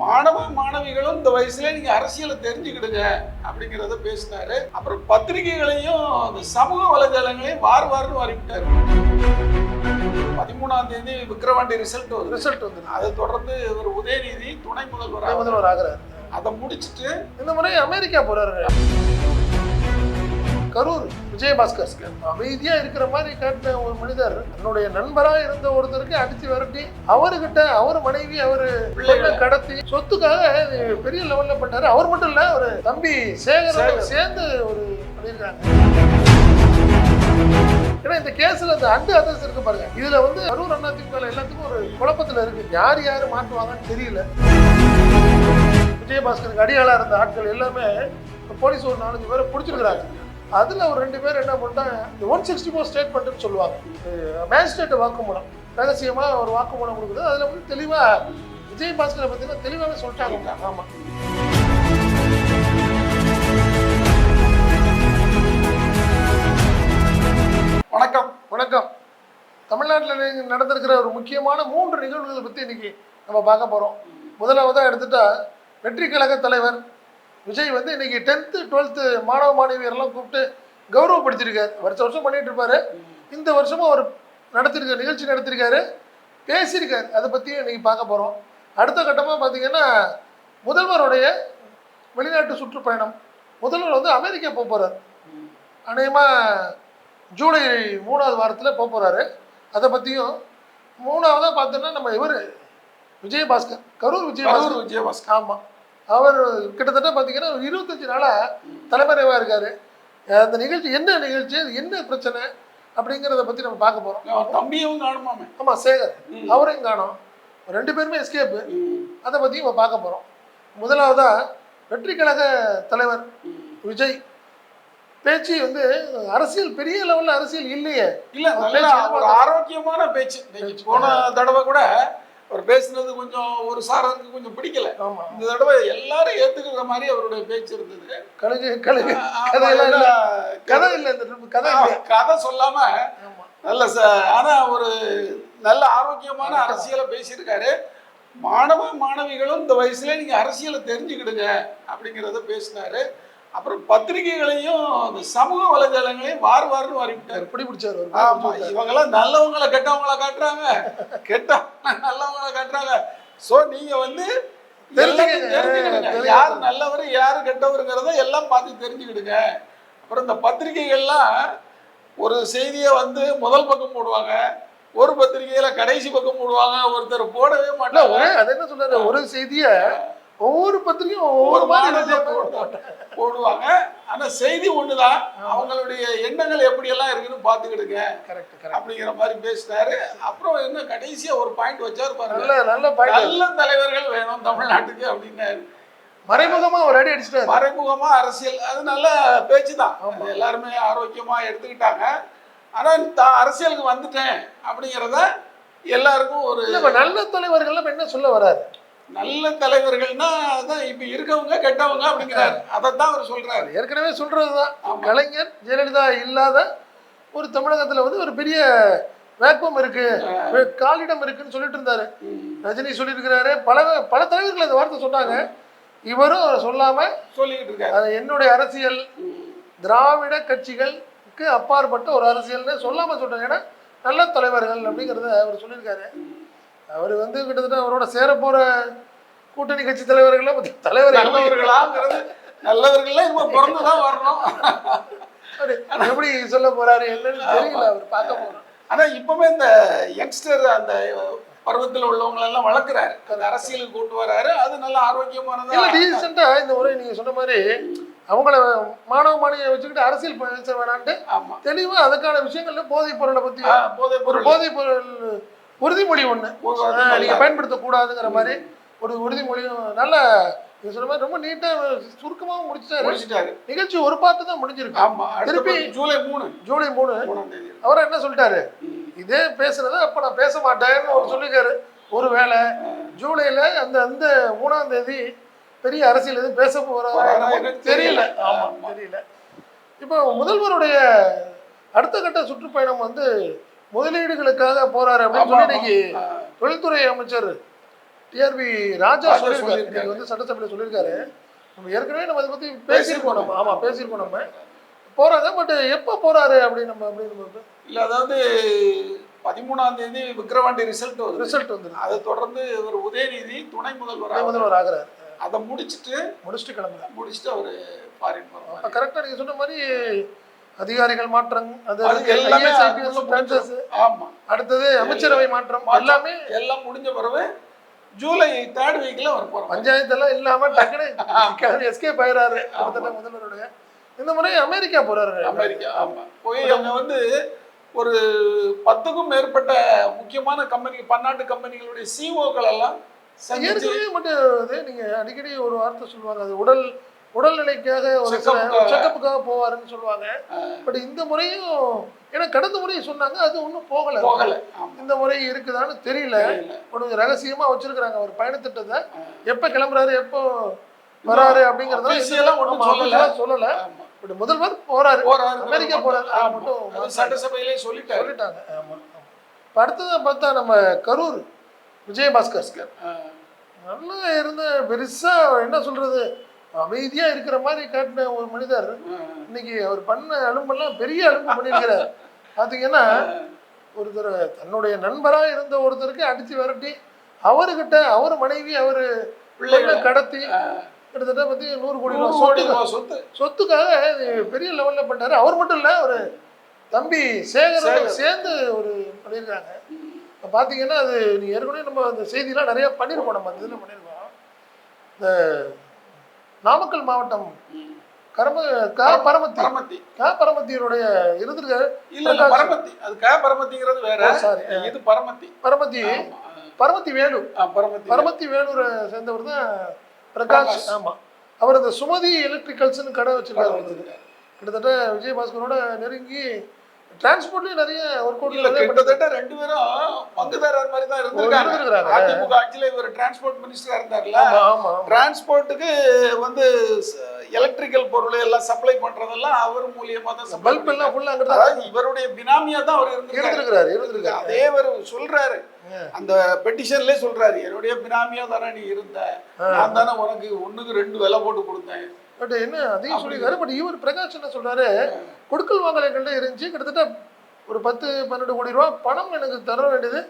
மாணவ மாணவிகளும் இந்த வயசுல நீங்க அரசியலை தெரிஞ்சுக்கிடுங்க அப்படிங்கிறத பேசினாரு. அப்புறம் பத்திரிகைகளையும் அந்த சமூக வலைதளங்களையும் வார் வார்னு வாரிவிட்டாரு பதிமூணாம் தேதி விக்கிரவாண்டி ரிசல்ட் வருது. ரிசல்ட் வந்து அதை தொடர்ந்து இவர் உதயநிதி துணை முதல்வர் முதல்வர் ஆகிறார். அதை முடிச்சிட்டு இந்த முறை அமெரிக்கா போறாரு. கரூர் விஜயபாஸ்கர் அமைதியா இருக்கிற மாதிரி காட்டின ஒரு மனிதர் தன்னுடைய நண்பரா இருந்த ஒருத்தருக்கு அடிச்சு விரட்டி அவர்கிட்ட அவர் மனைவி அவரு பிள்ளைகளை. கடத்தி சொத்துக்காக பெரிய லெவல்ல பண்ணாரு. அவர் மட்டும் இல்ல ஒரு தம்பி சேகர். சேர்ந்து ஒரு பண்ணியிருக்காங்க. ஏன்னா இந்த கேஸ்ல இந்த அண்டு அதர்ஸ் இருக்கு பாருங்க. இதுல வந்து கரூர் அண்ணா திமுக எல்லாத்துக்கும் ஒரு குழப்பத்துல இருக்கு. யார் யாரு மாட்டுவாங்கன்னு தெரியல. விஜயபாஸ்கருக்கு அடியாளா இருந்த ஆட்கள் எல்லாமே போலீஸ் ஒரு நாலஞ்சு பேரை பிடிச்சிருக்கிறாங்க. அதில் ஒரு ரெண்டு பேர் என்ன பண்ணிட்டாங்க ஒன் சிக்ஸ்டி ஃபோர் ஸ்டேட்மெண்ட்டுன்னு சொல்லுவாங்க. மேஜிஸ்ட்ரேட் வாக்குமூலம் ரகசியமாக ஒரு வாக்குமூலம் கொடுக்குது. அதில் வந்து தெளிவாக விஜய் பாஸ்கரை பார்த்தீங்கன்னா தெளிவாகவே சொல்லிட்டாங்க. ஆமாம் வணக்கம் வணக்கம். தமிழ்நாட்டில் நடந்திருக்கிற ஒரு முக்கியமான மூன்று நிகழ்வுகளை பற்றி இன்னைக்கு நம்ம பார்க்க போகிறோம் முதலாவதாக எடுத்துட்டா வெற்றி கழக தலைவர் விஜய் வந்து இன்னைக்கு டென்த்து டுவெல்த்து மாணவ மாணவியரெல்லாம் கூப்பிட்டு கௌரவப்படுத்தியிருக்காரு. வருஷம் வருஷம் பண்ணிட்டு இருப்பாரு இந்த வருஷமும் அவர் நடத்திருக்க நிகழ்ச்சி நடத்திருக்காரு பேசியிருக்காரு. அதை பற்றியும் இன்னைக்கு பார்க்க போகிறோம் அடுத்த கட்டமாக பார்த்தீங்கன்னா முதல்வருடைய வெளிநாட்டு சுற்றுப்பயணம். முதல்வர் வந்து அமெரிக்கா போக போகிறார் அநேகமாக ஜூலை மூணாவது வாரத்தில் போக போகிறாரு அதை பற்றியும் மூணாவதாக பார்த்தோன்னா நம்ம இவர் விஜயபாஸ்கர் கரூர் கரூர் விஜயபாஸ்கர். விஜயபாஸ்கர் ஆமாம் அவர் கிட்டத்தட்ட பார்த்தீங்கன்னா ஒரு இருபத்தஞ்சு நாளாக தலைமறைவாக இருக்கார். அந்த நிகழ்ச்சி என்ன நிகழ்ச்சி அது என்ன பிரச்சனை அப்படிங்கிறத பற்றி நம்ம பார்க்க போகிறோம் தம்பியும் காணுமாமே. ஆமாம் சேகர். அவரையும் காணோம். ரெண்டு பேருமே எஸ்கேப்பு. அதை பற்றியும் இப்போ பார்க்க போகிறோம் முதலாவதாக வெற்றி கழக தலைவர் விஜய். பேச்சு வந்து அரசியல் பெரிய லெவலில் அரசியல் இல்லையே. இல்ல நல்ல ஆரோக்கியமான பேச்சு. போன தடவை கூட அவர் பேசுனது கொஞ்சம் ஒரு சாரருக்கு கொஞ்சம் பிடிக்கல. இந்த தடவை எல்லாரும் ஏத்துக்கிற மாதிரி அவருடைய பேச்சு இருந்தது. கழுகு கழுகு. கதை இல்லை இந்த கதை கதை சொல்லாம நல்ல ஆனா ஒரு நல்ல ஆரோக்கியமான அரசியலை பேசியிருக்காரு. மாணவ மாணவிகளும் இந்த வயசுல நீங்க அரசியலை தெரிஞ்சுக்கிடுங்க அப்படிங்கிறத பேசினாரு. அப்புறம் பத்திரிகைகளையும் அந்த சமூக வலைதளங்களையும் வார் வார்னு வாரிவிட்டாரு. பிடி பிடிச்சாரு? ஆமா. இவங்கெல்லாம் நல்லவங்கள கெட்டவங்கள காட்டுறாங்க. கெட்டவங்கள நல்லவங்கள காட்டுறாங்க. சோ நீங்க வந்து. தெரிஞ்சுக்கிடுங்க. யார் நல்லவர் யார் கெட்டவருங்கிறத எல்லாம் பார்த்து தெரிஞ்சுக்கிடுங்க. அப்புறம் இந்த பத்திரிகைகள்லாம் ஒரு செய்தியை வந்து முதல் பக்கம் போடுவாங்க ஒரு பத்திரிகையில கடைசி பக்கம் போடுவாங்க ஒருத்தர் போடவே மாட்டாங்க. அது என்ன சொல்றாரு? ஒரு செய்திய ஒவ்வொரு பத்திரிகையும் ஒவ்வொரு மாதிரி போடுவாங்க. ஆனா செய்தி ஒண்ணுதான். அவங்களுடைய எண்ணங்கள் எப்படி எல்லாம் இருக்குன்னு பாத்துக்கிடுங்க கரெக்ட் அப்படிங்கிற மாதிரி பேசினாரு. அப்புறம் என்ன கடைசியா ஒரு பாயிண்ட் வச்சாரு பாருங்க. நல்ல நல்ல தலைவர்கள் வேணும் தமிழ்நாட்டுக்கு அப்படின்னாரு. மறைமுகமா ஒரு அடி அடிச்சிட்டாரு. மறைமுகமா அரசியல் அது நல்ல பேச்சு தான் எல்லாருமே ஆரோக்கியமா எடுத்துக்கிட்டாங்க. ஆனா தான் அரசியலுக்கு வந்துட்டேன் அப்படிங்கிறத எல்லாருக்கும் ஒரு நல்ல தலைவர்கள் என்ன சொல்ல வராரு? நல்ல தலைவர்கள்னா அதான் இப்ப இருக்கவங்க கெட்டவங்க அப்படிங்கிறாரு. அதைத்தான் அவர் சொல்றாரு. ஏற்கனவே சொல்றதுதான். கலைஞர் ஜெயலலிதா இல்லாத ஒரு தமிழகத்துல வந்து ஒரு பெரிய வேக்குவம் இருக்கு. காலிடம் இருக்குன்னு சொல்லிட்டு இருந்தாரு. ரஜினி சொல்லியிருக்கிறாரு. பல பல தலைவர்கள் அந்த வார்த்தை சொன்னாங்க. இவரும் சொல்லாம சொல்லிக்கிட்டு இருக்காரு. அது என்னுடைய அரசியல். திராவிட கட்சிகளுக்கு அப்பாற்பட்ட ஒரு அரசியல்னு சொல்லாம சொல்றாங்க ஏன்னா நல்ல தலைவர்கள் அப்படிங்கிறத அவர் சொல்லியிருக்காரு. அவர் வந்து கிட்டத்தட்ட அவரோட சேர போற கூட்டணி கட்சி தலைவர்கள் தலைவர் நல்லவர்களாங்கிறது நல்லவர்கள்லாம் இப்ப பிறந்துதான் வரணும். எப்படி சொல்ல போறாரு என்னன்னு தெரியல அவர் பார்க்க போறோம். ஆனா இப்பவுமே இந்த யங்ஸ்டர் அந்த பருவத்தில் உள்ளவங்க எல்லாம் வளர்க்குறாரு. அந்த அரசியலுக்கு கொண்டு வராரு. அது நல்ல இல்ல ஆரோக்கியமானதா டீசெண்டா இந்த முறை நீங்க சொன்ன மாதிரி அவங்கள மாணவ மாணவியை வச்சுக்கிட்டு அரசியல் பேச வேணான்ட்டு ஆமா. தெளிவா அதுக்கான விஷயங்கள்ல போதைப் பொருளை பத்தி ஆ, போதைப் பொருள். போதைப் பொருள் உறுதிமொழி ஒண்ணு. ஒரு ஆ, நல்ல- நீங்க பயன்படுத்தக்கூடாதுங்கிற மாதிரி ஒரு உறுதிமொழியும் நல்ல நீங்க சொன்ன மாதிரி ரொம்ப நீட்டா சுருக்கமாவும் முடிச்சிட்டாரு. முடிச்சிட்டாரு. நிகழ்ச்சி ஒரு பாட்டு தான் முடிஞ்சிருக்கு. திருப்பி- ஜூலை மூணு. ஜூலை மூணு. அவர் என்ன சொல்லிட்டாரு. இதே பேசுறத அப்ப நான் பேச மாட்டேன்னு அவர் சொல்லிருக்காரு. ஒருவேளை ஜூலைல அந்த அந்த மூணாம் தேதி பெரிய அரசியல் எதுவும் பேச என்னன்னு தெரியல. தெரியல. ஆமா ஆமா. தெரியல. இப்போ முதல்வருடைய அடுத்த கட்ட சுற்றுப்பயணம் வந்து முதலீடுகளுக்காக போறாரு அப்படின்னு சொல்லி இன்னைக்கு. தொழில்துறை அமைச்சர் டிஆர்பி ராஜா சொல்லியிருக்காரு. இன்னைக்கு வந்து சட்டசபையில் சொல்லியிருக்காரு. நம்ம ஏற்கனவே நம்ம அதை பத்தி பேசியிருக்கோம் நம்ம. ஆமா பேசியிருக்கோம் நம்ம. போறாங்க பட் எப்போ போறாரு அப்படின்னு நம்ம அப்படின்னு இல்ல அதாவது பதிமூணாம் தேதி விக்கிரவாண்டி ரிசல்ட் வருது. ரிசல்ட் வந்துருக்கு அதை தொடர்ந்து இவர் உதயநிதி துணை முதல்வர் முதல்வர் ஆகுறாரு. அதை முடிச்சிட்டு முடிச்சுட்டு கிளம்புறாரு. முடிச்சுட்டு அவரு ஃபாரின் போறாரு அப்ப கரெக்டா நீங்க சொன்ன மாதிரி அதிகாரிகள் மாற்றம் அது எல்லாமே. ஆமா. அடுத்தது அமைச்சரவை மாற்றம் எல்லாமே எல்லாம் முடிஞ்ச பிறகு ஜூலை தேர்ட் வீக்ல அவர் போறாங்க பஞ்சாயத்து எல்லாம் இல்லாம டக்குனு எஸ்கேப் ஆயிராரு அடுத்த முதல்வருடைய. இந்த முறை அமெரிக்கா போறாரு. அமெரிக்கா ஆமா. போய் அங்க வந்து ஒரு பத்துக்கும் மேற்பட்ட முக்கியமான கம்பெனி பன்னாட்டு கம்பெனிகளுடைய சிஓக்கள் எல்லாம் சந்திச்சு ஏற்கனவே மட்டும் நீங்க அடிக்கடி ஒரு வார்த்தை சொல்லுவாங்க அது உடல் உடல்நிலைக்காக ஒரு. செக்கப்புக்காக போவாருன்னு சொல்லுவாங்க. பட் இந்த முறையும் ஏன்னா கடந்த முறையும் சொன்னாங்க அது ஒன்றும் போகல. போகல. இந்த முறை இருக்குதான்னு தெரியல. கொஞ்சம் ரகசியமா வச்சிருக்கிறாங்க அவர் பயணத்திட்டத்தை. எப்ப கிளம்புறாரு எப்போ வராரு அப்படிங்கறத Official-ஆ ஒண்ணும் சொல்லல. சொல்லல. பட் முதல்வர் போறாரு. போறாரு. அமெரிக்கா போறாரு. மட்டும் சட்டசபையிலே சொல்லிட்டாரு. சொல்லிட்டாங்க. ஆமா. அடுத்ததா பார்த்தா நம்ம கரூர் விஜயபாஸ்கர். நல்லா இருந்த பெருசா என்ன சொல்றது? அமைதியா இருக்கிற மாதிரி காட்டின ஒரு மனிதர். இன்னைக்கு அவர் பண்ண அலும்பெல்லாம் பெரிய அலும்பு பண்ணியிருக்கிறார் பாத்தீங்கன்னா ஒருத்தர் தன்னுடைய நண்பரா இருந்த ஒருத்தருக்கு அடிச்சு விரட்டி அவர்கிட்ட அவர் மனைவி அவரு பிள்ளைகளை. கடத்தி. கிட்டத்தட்ட பத்தி நூறு கோடி கோடி சொத்து சொத்துக்காக பெரிய லெவல்ல பண்ணாரு அவர் மட்டும் இல்ல ஒரு தம்பி சேகர். சேர்ந்து ஒரு பண்ணியிருக்காங்க இப்ப பாத்தீங்கன்னா அது நீ ஏற்கனவே நம்ம அந்த செய்திலாம் நிறைய பண்ணியிருக்கோம் நம்ம அந்த இதில் பண்ணியிருக்கோம் இந்த நாமக்கல் மாவட்டம். கரம கா பரமத்தி. பரமத்தி. கா பரமத்தியருடைய இல்ல இல்ல பரமத்தி. அது கே பரமத்திங்கிறது வேற. சாரி. இது பரமத்தி. பரமத்தி. பரமத்தி வேலூர். ஆ, பரமத்தி பரமத்தி வேலூரை சேர்ந்தவர் தான் பிரகாஷ். ஆமா. அவர் சுமதி எலக்ட்ரிக்கல்ஸ்னு கடை வச்சிருக்காரு. கிட்டத்தட்ட விஜயபாஸ்கரோட நெருங்கி டிரான்ஸ்போர்ட்லயும் நிறைய ஒர்க் இல்ல அவுட் கிட்டத்தட்ட ரெண்டு பேரும் பங்குதாரர் மாதிரி தான் இருந்திருக்காங்க. அதிமுக ஆட்சியில இவர் டிரான்ஸ்போர்ட் மினிஸ்டரா இருந்தார்ல. டிரான்ஸ்போர்ட்டுக்கு வந்து எலக்ட்ரிக்கல் பொருள் எல்லாம் சப்ளை பண்றதெல்லாம் அவர் மூலியமா தான் பல்ப் எல்லாம் ஃபுல்லா அதாவது இவருடைய பினாமியா தான் அவர் இருந்திருக்காரு. இருந்திருக்காரு அதே அவர் சொல்றாரு. அந்த பெட்டிஷன்ல சொல்றாரு என்னுடைய பினாமியா தானே நீ இருந்த. நான் தானே உனக்கு ஒண்ணுக்கு ரெண்டு விலை போட்டு கொடுத்தேன். பட் என்ன அதையும் சொல்லியிருக்காரு. பட் இவர் பிரகாஷ் என்ன சொல்றாரு? கொடுக்கல் வாங்கல் எங்கள்கிட்ட இருந்துச்சு. கிட்டத்தட்ட ஒரு பத்து பன்னெண்டு கோடி ரூபா பணம் எனக்கு தர வேண்டியது.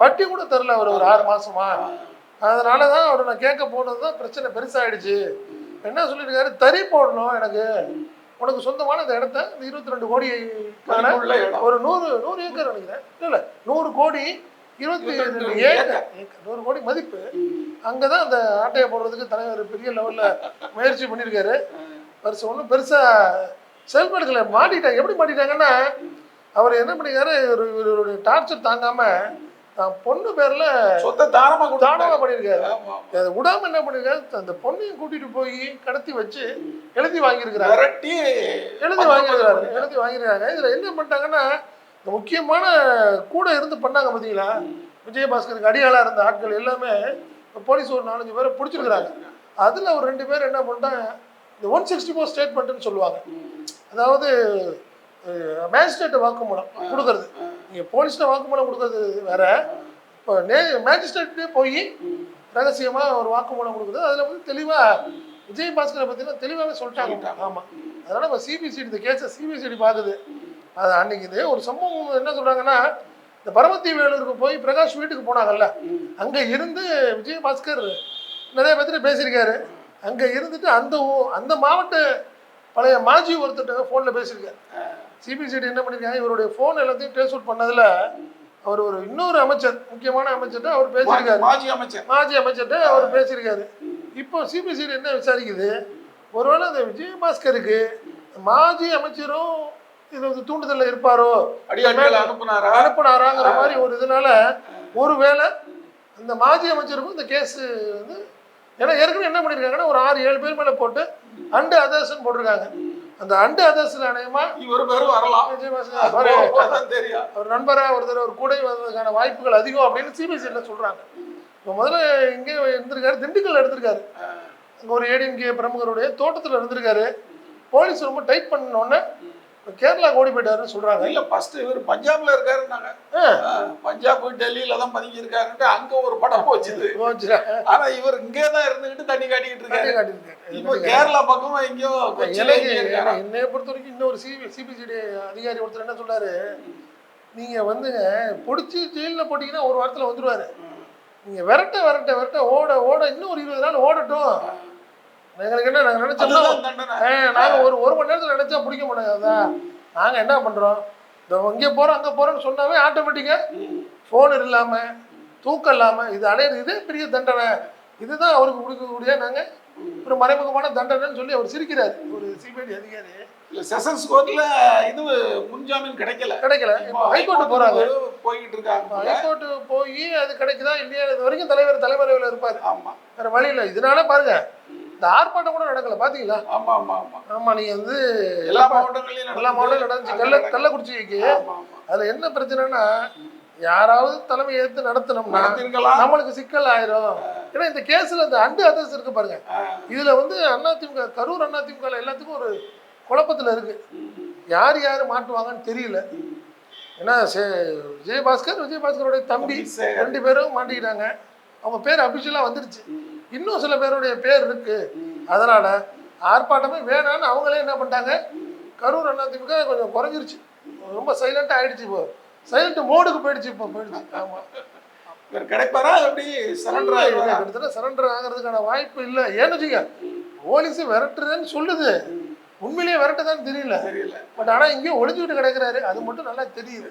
வட்டி கூட தரல அவர் ஒரு ஆறு மாசமா. அதனால தான் அவர் நான் கேட்க போனது தான் பிரச்சனை பெருசாயிடுச்சு. என்ன சொல்லியிருக்காரு? தறி போடணும் எனக்கு. உனக்கு சொந்தமான இந்த இடத்த இந்த இருபத்தி ரெண்டு கோடி ஒரு நூறு நூறு ஏக்கர் நினைக்கிறேன். இல்ல நூறு கோடி இருபத்தி ரெண்டு ஏக்கர். நூறு கோடி மதிப்பு. அங்கதான் அந்த ஆட்டையை போடுறதுக்கு தலைவர் பெரிய லெவல்ல முயற்சி பண்ணியிருக்காரு. பெருசு ஒன்றும் பெருசா செயல்பாடுகளை மாட்டிட்டாங்க எப்படி மாட்டிட்டாங்கன்னா அவர் என்ன பண்ணிருக்காரு ஒரு இவருடைய டார்ச்சர் தாங்காம தான் பொண்ணு பேர்ல சொத்தை கொடுத்தாங்க தானமா பண்ணியிருக்காரு. அதை விடாம என்ன பண்ணிருக்காரு அந்த பொண்ணையும் கூட்டிட்டு போய் கடத்தி வச்சு எழுதி வாங்கியிருக்கிறாரு. எழுதி வாங்கியிருக்காரு எழுதி வாங்கியிருக்காங்க இதுல என்ன பண்ணிட்டாங்கன்னா முக்கியமான கூட இருந்து பண்ணாங்க பாத்தீங்களா? விஜயபாஸ்கருக்கு அடியாளா இருந்த ஆட்கள் எல்லாமே போலீஸ் ஒரு நாலஞ்சு பேரை பிடிச்சிருக்கிறாங்க. அதுல ஒரு ரெண்டு பேர் என்ன பண்ணிட்டாங்க? இந்த ஒன் சிக்ஸ்டி ஃபோர் ஸ்டேட்மெண்ட்னு சொல்லுவாங்க. அதாவது மேஜிஸ்ட்ரேட் வாக்குமூலம் கொடுக்கறது. நீங்க போலீஸ்ல வாக்குமூலம் கொடுக்கறது வேற. இப்போ நே மேஜிஸ்ட்ரேட்டே போய் ரகசியமா ஒரு வாக்குமூலம் கொடுக்குறது. அதுல வந்து தெளிவா விஜயபாஸ்கரை பத்தினா தெளிவாவே சொல்லிட்டாங்க. ஆமா. அதனால இப்போ சிபிசிடி இந்த கேஸை சிபிசிடி பார்க்குது அது அன்னைக்கு ஒரு சம்பவம் என்ன சொல்றாங்கன்னா இந்த பரமத்தி வேலூருக்கு போய் பிரகாஷ் வீட்டுக்கு போனாங்கல்ல அங்க இருந்து விஜயபாஸ்கர் நிறைய பேர்த்திட்ட பேசியிருக்காரு. அங்க இருந்துட்டு அந்த ஊ- அந்த மாவட்ட பழைய மாஜி ஒருத்தர் ஃபோனில் பேசியிருக்காரு. சிபிசிடி என்ன பண்ணிருக்காங்க இவருடைய ஃபோன் எல்லாத்தையும் ட்ரேஸ் அவுட் பண்ணதுல அவர் ஒரு இன்னொரு அமைச்சர் முக்கியமான அமைச்சர்கிட்ட அவர் பேசியிருக்காரு. மாஜி அமைச்சர். மாஜி அமைச்சர்கிட்ட அவர் பேசியிருக்காரு. இப்போ சிபிசிடி என்ன விசாரிக்குது ஒருவேளை அந்த விஜயபாஸ்கருக்கு மாஜி அமைச்சரும் இது வந்து தூண்டுதல்ல இருப்பாரோ? அனுப்புனாரா? அனுப்புனாராங்கிற மாதிரி ஒரு இதனால ஒருவேளை அந்த மாஜி அமைச்சருக்கும் இந்த கேஸ் வந்து ஏன்னா ஏற்கனவே என்ன பண்ணியிருக்காங்கன்னா ஒரு ஆறு ஏழு பேர் மேலே போட்டு அண்டு அதர்ஸ்ன்னு போட்டிருக்காங்க. அந்த அண்டு அதர்ஸ்ல அநேகமா இவர் பேரும் வரலாம். அவர் நண்பரா ஒருத்தர் ஒரு கூடை வந்ததுக்கான வாய்ப்புகள் அதிகம் அப்படின்னு சிபிஎஸ்சியில் சொல்றாங்க. இப்போ முதல்ல இங்கே இருந்திருக்காரு திண்டுக்கல்ல எடுத்திருக்காரு. அங்கே ஒரு ஏடிஎம்கே பிரமுகருடைய தோட்டத்தில் இருந்திருக்காரு. போலீஸ் ரொம்ப டைட் பண்ணோடனே கேரளா ஓடி போயிட்டாருன்னு சொல்றாங்க. இல்ல ஃபர்ஸ்ட் இவர் பஞ்சாப்ல இருக்காருன்னாங்க. பஞ்சாப் டெல்லியில தான் பதுங்கி இருக்காருன்ட்டு அங்க ஒரு படம் போச்சுது. ஆனா இவர் இங்கே தான் இருந்துகிட்டு தண்ணி காட்டிக்கிட்டு காட்டி இருக்காரு. இப்போ கேரளா பக்கமா எங்கேயோ? என்னைய பொறுத்த வரைக்கும் இன்னொரு சிபி சிபிசிடி அதிகாரி ஒருத்தர் என்ன சொல்றாரு? நீங்க வந்துங்க பிடிச்சி ஜெயிலில் போட்டீங்கன்னா ஒரு வாரத்துல வந்துருவாரு. நீங்க விரட்ட விரட்ட விரட்ட ஓட ஓட இன்னும் ஒரு இருபது நாள் ஓடட்டும். எங்களுக்கு என்ன நாங்க நினைச்சோம்னா அதுதான் தண்டனை. ஆ, நாங்க ஒரு ஒரு மணி நேரத்துல நினைச்சா பிடிக்க மாட்டாங்க நாங்க என்ன பண்றோம்? இந்த இங்கே போறோம் அங்க போறோம்னு சொன்னாவே ஆட்டோமேட்டிக்கா ம். ஃபோன் இல்லாம தூக்கம் இல்லாம இது அடையிறது இதே பெரிய தண்டனை. இதுதான் அவருக்கு கொடுக்கக்கூடிய நாங்க ஒரு மறைமுகமான தண்டனைன்னு சொல்லி அவர் சிரிக்கிறாரு. ஒரு சிபிஐடி அதிகாரி. இல்ல செஷன்ஸ் கோர்ட்ல இது முன்ஜாமீன் கிடைக்கல. கிடைக்கல. இப்போ ஹைகோர்ட் போறாங்க. போய்கிட்டு இருக்காங்க ஹைகோர்ட் போய் அது கிடைக்குதா இல்லையா? இது வரைக்கும் தலைவர் தலைமறைவில் இருப்பாரு. ஆமா. வேற வழி இல்லை. இதனால பாருங்க இந்த ஆர்ப்பாட்டம் கூட நடக்கல பாத்தீங்களா? ஆமா ஆமா ஆமா. ஆமா நீங்க வந்து எல்லா மாவட்டங்களையும் எல்லா மாவட்டம் நடந்துச்சு. கள்ள கள்ளக்குறிச்சிக்கு அதுல என்ன பிரச்சனைனா யாராவது தலைமை ஏத்து நடத்தினோம்னா நம்மளுக்கு சிக்கல் ஆயிரும். ஏன்னா இந்த கேஸ்ல இந்த அண்டு அதர்ஸ் இருக்கு பாருங்க. இதுல வந்து அதிமுக கரூர் அதிமுக எல்லாத்துக்கும் ஒரு குழப்பத்துல இருக்கு. யார் யார் மாட்டுவாங்கன்னு தெரியல. ஏன்னா விஜயபாஸ்கர் விஜயபாஸ்கருடைய தம்பி. ரெண்டு பேரும் மாட்டிக்கிட்டாங்க. அவங்க பேர் அபிஷியலா வந்துருச்சு. இன்னும் சில பேருடைய பேர் இருக்கு. அதனால ஆர்ப்பாட்டமே வேணாம்னு அவங்களே என்ன பண்ணிட்டாங்க? கரூர் அதிமுக கொஞ்சம் குறைஞ்சிருச்சு. ரொம்ப சைலண்டா ஆயிடுச்சு இப்போ. சைலண்ட் மோடுக்கு போயிடுச்சு இப்போ போயிடுச்சு. ஆமா. இவர் கிடைப்பாரா? எப்படி சரண்டர் ஆயிடுவாரா கிட்டத்தட்ட சரண்டர் ஆகிறதுக்கான வாய்ப்பு இல்லை. ஏன்னு வச்சுக்க போலீஸ் விரட்டுறதுன்னு சொல்லுது. உண்மையிலேயே விரட்டுதான்னு தெரியல. தெரியல. பட் ஆனா இங்கேயும் ஒளிஞ்சுக்கிட்டு கிடக்குறாரு. அது மட்டும் நல்லா தெரியுது.